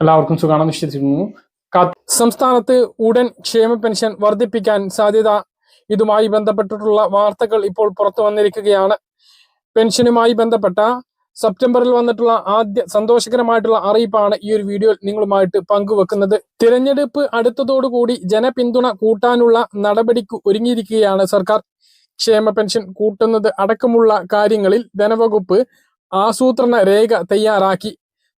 എല്ലാവർക്കും സുഖാണെന്ന് വിശ്വസിക്കുന്നു. സംസ്ഥാനത്ത് ഉടൻ ക്ഷേമ പെൻഷൻ വർദ്ധിപ്പിക്കാൻ സാധ്യത. ഇതുമായി ബന്ധപ്പെട്ടിട്ടുള്ള വാർത്തകൾ ഇപ്പോൾ പുറത്തു വന്നിരിക്കുകയാണ്. പെൻഷനുമായി ബന്ധപ്പെട്ട സെപ്റ്റംബറിൽ വന്നിട്ടുള്ള ആദ്യ സന്തോഷകരമായിട്ടുള്ള അറിയിപ്പാണ് ഈ ഒരു വീഡിയോയിൽ നിങ്ങളുമായിട്ട് പങ്കുവെക്കുന്നത്. തിരഞ്ഞെടുപ്പ് അടുത്തതോടുകൂടി ജനപിന്തുണ കൂട്ടാനുള്ള നടപടിക്ക് ഒരുങ്ങിയിരിക്കുകയാണ് സർക്കാർ. ക്ഷേമ പെൻഷൻ കൂട്ടുന്നത് അടക്കമുള്ള കാര്യങ്ങളിൽ ധനവകുപ്പ് ആസൂത്രണ രേഖ തയ്യാറാക്കി.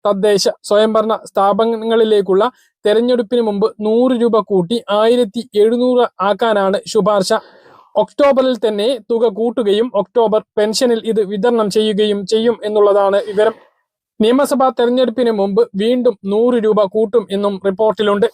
തദ്ദേശ സ്വയംഭരണ സ്ഥാപനങ്ങളിലേക്കുള്ള തെരഞ്ഞെടുപ്പിന് മുമ്പ് നൂറ് രൂപ കൂട്ടി ആയിരത്തി എഴുന്നൂറ് ആക്കാനാണ് ശുപാർശ. ഒക്ടോബറിൽ തന്നെ തുക കൂട്ടുകയും ഒക്ടോബർ പെൻഷനിൽ ഇത് വിതരണം ചെയ്യുകയും ചെയ്യും എന്നുള്ളതാണ് വിവരം. നിയമസഭാ തെരഞ്ഞെടുപ്പിന് മുമ്പ് വീണ്ടും നൂറ് രൂപ കൂട്ടും എന്നും റിപ്പോർട്ടിലുണ്ട്.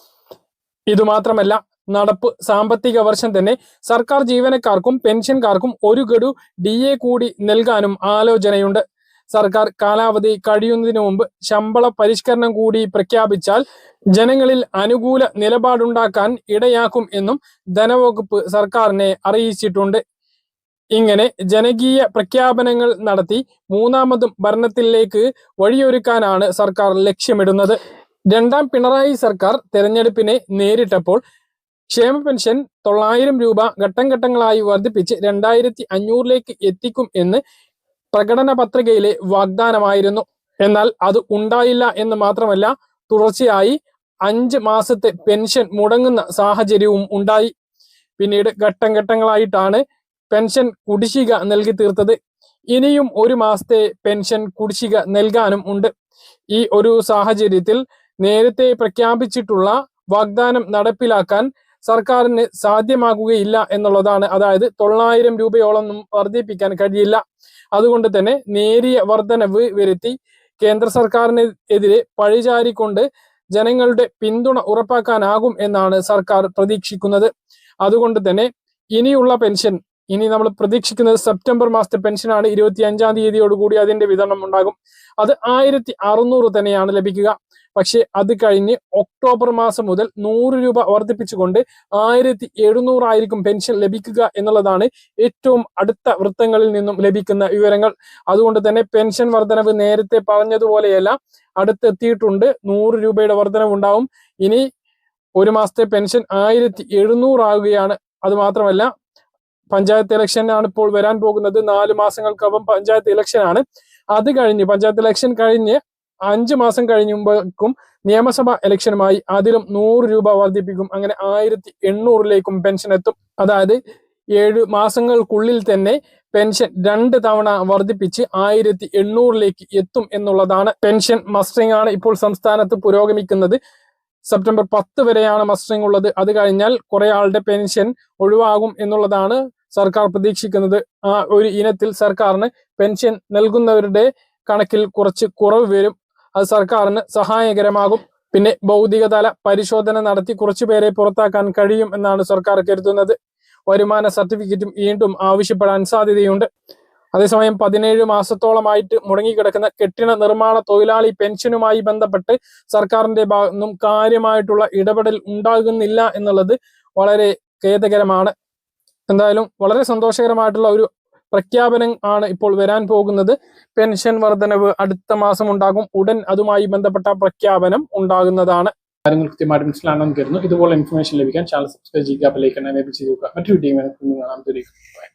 ഇതുമാത്രമല്ല നടപ്പ് സാമ്പത്തിക വർഷം തന്നെ സർക്കാർ ജീവനക്കാർക്കും പെൻഷൻകാർക്കും ഒരു ഗഡു ഡി കൂടി നൽകാനും ആലോചനയുണ്ട്. സർക്കാർ കാലാവധി കഴിയുന്നതിന് മുമ്പ് ശമ്പള പരിഷ്കരണം കൂടി പ്രഖ്യാപിച്ചാൽ ജനങ്ങളിൽ അനുകൂല നിലപാടുണ്ടാക്കാൻ ഇടയാക്കും എന്നും ധനവകുപ്പ് സർക്കാരിനെ അറിയിച്ചിട്ടുണ്ട്. ഇങ്ങനെ ജനകീയ പ്രഖ്യാപനങ്ങൾ നടത്തി മൂന്നാമതും ഭരണത്തിലേക്ക് വഴിയൊരുക്കാനാണ് സർക്കാർ ലക്ഷ്യമിടുന്നത്. രണ്ടാം പിണറായി സർക്കാർ തെരഞ്ഞെടുപ്പിനെ നേരിട്ടപ്പോൾ ക്ഷേമ പെൻഷൻ തൊള്ളായിരം രൂപ ഘട്ടം ഘട്ടങ്ങളായി വർദ്ധിപ്പിച്ച് രണ്ടായിരത്തി അഞ്ഞൂറിലേക്ക് എത്തിക്കും എന്ന് പ്രകടന പത്രികയിലെ വാഗ്ദാനമായിരുന്നു. എന്നാൽ അത് ഉണ്ടായില്ല എന്ന് മാത്രമല്ല തുടർച്ചയായി അഞ്ച് മാസത്തെ പെൻഷൻ മുടങ്ങുന്ന സാഹചര്യവും ഉണ്ടായി. പിന്നീട് ഘട്ടം ഘട്ടങ്ങളായിട്ടാണ് പെൻഷൻ കുടിശ്ശിക നൽകി തീർത്തത്. ഇനിയും ഒരു മാസത്തെ പെൻഷൻ കുടിശ്ശിക നൽകാനും ഉണ്ട്. ഈ ഒരു സാഹചര്യത്തിൽ നേരത്തെ പ്രഖ്യാപിച്ചിട്ടുള്ള വാഗ്ദാനം നടപ്പിലാക്കാൻ സർക്കാരിന് സാധ്യമാകുകയില്ല എന്നുള്ളതാണ്. അതായത് തൊള്ളായിരം രൂപയോളം വർദ്ധിപ്പിക്കാൻ കഴിയില്ല. അതുകൊണ്ട് തന്നെ നേരിയ വർധനവ് വരുത്തി കേന്ദ്ര സർക്കാരിന് എതിരെ പഴിചാരിക്കൊണ്ട് ജനങ്ങളുടെ പിന്തുണ ഉറപ്പാക്കാനാകും എന്നാണ് സർക്കാർ പ്രതീക്ഷിക്കുന്നത്. അതുകൊണ്ട് തന്നെ ഇനിയുള്ള പെൻഷൻ ഇനി നമ്മൾ പ്രതീക്ഷിക്കുന്നത് സെപ്റ്റംബർ മാസത്തെ പെൻഷനാണ്. ഇരുപത്തി അഞ്ചാം തീയതിയോടുകൂടി അതിന്റെ വിതരണം ഉണ്ടാകും. അത് ആയിരത്തി അറുന്നൂറ് തന്നെയാണ് ലഭിക്കുക. പക്ഷേ അത് കഴിഞ്ഞ് ഒക്ടോബർ മാസം മുതൽ നൂറ് രൂപ വർദ്ധിപ്പിച്ചുകൊണ്ട് ആയിരത്തി എഴുന്നൂറായിരിക്കും പെൻഷൻ ലഭിക്കുക എന്നുള്ളതാണ് ഏറ്റവും അടുത്ത വൃത്തങ്ങളിൽ നിന്നും ലഭിക്കുന്ന വിവരങ്ങൾ. അതുകൊണ്ട് തന്നെ പെൻഷൻ വർധനവ് നേരത്തെ പറഞ്ഞതുപോലെയല്ല അടുത്തെത്തിയിട്ടുണ്ട്. നൂറ് രൂപയുടെ വർധനവ് ഉണ്ടാവും ഇനി ഒരു മാസത്തെ പെൻഷൻ ആയിരത്തി എഴുന്നൂറാകുകയാണ് അത് മാത്രമല്ല പഞ്ചായത്ത് ഇലക്ഷനാണ് ഇപ്പോൾ വരാൻ പോകുന്നത്. നാല് മാസങ്ങൾക്കകം പഞ്ചായത്ത് ഇലക്ഷനാണ്. അത് കഴിഞ്ഞ് പഞ്ചായത്ത് ഇലക്ഷൻ കഴിഞ്ഞ് അഞ്ച് മാസം കഴിയുമ്പോഴേക്കും നിയമസഭാ ഇലക്ഷനുമായി അതിലും നൂറ് രൂപ വർദ്ധിപ്പിക്കും അങ്ങനെ ആയിരത്തി എണ്ണൂറിലേക്കും പെൻഷൻ എത്തും. അതായത് ഏഴ് മാസങ്ങൾക്കുള്ളിൽ തന്നെ പെൻഷൻ രണ്ട് തവണ വർദ്ധിപ്പിച്ച് ആയിരത്തി എണ്ണൂറിലേക്ക് എത്തും എന്നുള്ളതാണ് പെൻഷൻ മസ്റ്ററിംഗ് ആണ് ഇപ്പോൾ സംസ്ഥാനത്ത് പുരോഗമിക്കുന്നത്. സെപ്റ്റംബർ പത്ത് വരെയാണ് മസ്റ്ററിംഗ് ഉള്ളത്. അത് കഴിഞ്ഞാൽ കുറെ ആളുടെ പെൻഷൻ ഒഴിവാകും എന്നുള്ളതാണ് സർക്കാർ പ്രതീക്ഷിക്കുന്നത്. ആ ഒരു ഇനത്തിൽ സർക്കാരിന് പെൻഷൻ നൽകുന്നവരുടെ കണക്കിൽ കുറച്ച് കുറവ് വരും. അത് സർക്കാരിന് സഹായകരമാകും. പിന്നെ ഭൗതിക തല പരിശോധന നടത്തി കുറച്ചു പേരെ പുറത്താക്കാൻ കഴിയും എന്നാണ് സർക്കാർ കരുതുന്നത്. വരുമാന സർട്ടിഫിക്കറ്റും വീണ്ടും ആവശ്യപ്പെടാൻ സാധ്യതയുണ്ട്. അതേസമയം പതിനേഴ് മാസത്തോളമായിട്ട് മുടങ്ങിക്കിടക്കുന്ന കെട്ടിട നിർമ്മാണ തൊഴിലാളി പെൻഷനുമായി ബന്ധപ്പെട്ട് സർക്കാരിന്റെ ഭാഗത്തുനിന്നും കാര്യമായിട്ടുള്ള ഇടപെടൽ ഉണ്ടാകുന്നില്ല എന്നുള്ളത് വളരെ ഖേദകരമാണ്. എന്തായാലും വളരെ സന്തോഷകരമായിട്ടുള്ള ഒരു പ്രഖ്യാപനം ആണ് ഇപ്പോൾ വരാൻ പോകുന്നത്. പെൻഷൻ വർധനവ് അടുത്ത മാസം ഉണ്ടാകും. ഉടൻ അതുമായി ബന്ധപ്പെട്ട പ്രഖ്യാപനം ഉണ്ടാകുന്നതാണ്. കാര്യങ്ങൾ കൃത്യമായിട്ട് മനസ്സിലാണെന്ന് കരുതുന്നു. ഇതുപോലെ ഇൻഫർമേഷൻ ലഭിക്കാൻ ചാനൽ സബ്സ്ക്രൈബ് ചെയ്യുക ബെല്ലൈക്കൺ എനേബിൾ ചെയ്യുക മറ്റൊരു വീഡിയോ കാണാം.